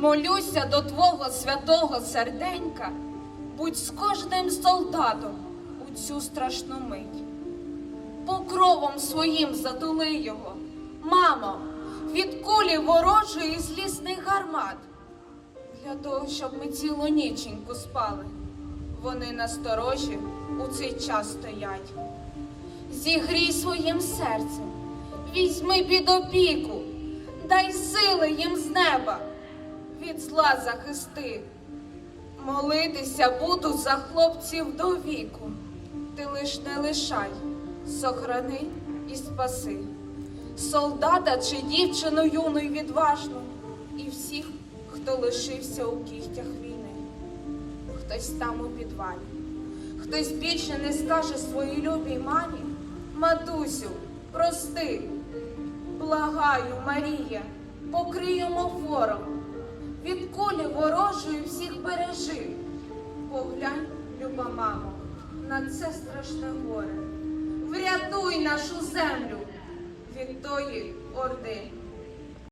Молюся до Твого святого серденька, будь з кожним солдатом у цю страшну мить. Покровом своїм затули його, мамо, від кулі ворожої злісних гармат. Для того, щоб ми цілу ніченьку спали, вони насторожі у цей час стоять. Зігрій своїм серцем, візьми під опіку, дай сили їм з неба, від зла захисти. Молитися буду за хлопців до віку. Ти лиш не лишай, сохрани і спаси. Солдата чи дівчину юну й відважну, і всіх, хто лишився у кігтях війни. Хтось там у підвалі, хтось більше не скаже своїй любій мамі, матусю, прости, благаю, Марія, покриємо кулі ворожої всіх бережи. Поглянь, люба мамо, на це страшне горе. Врятуй нашу землю від тої орди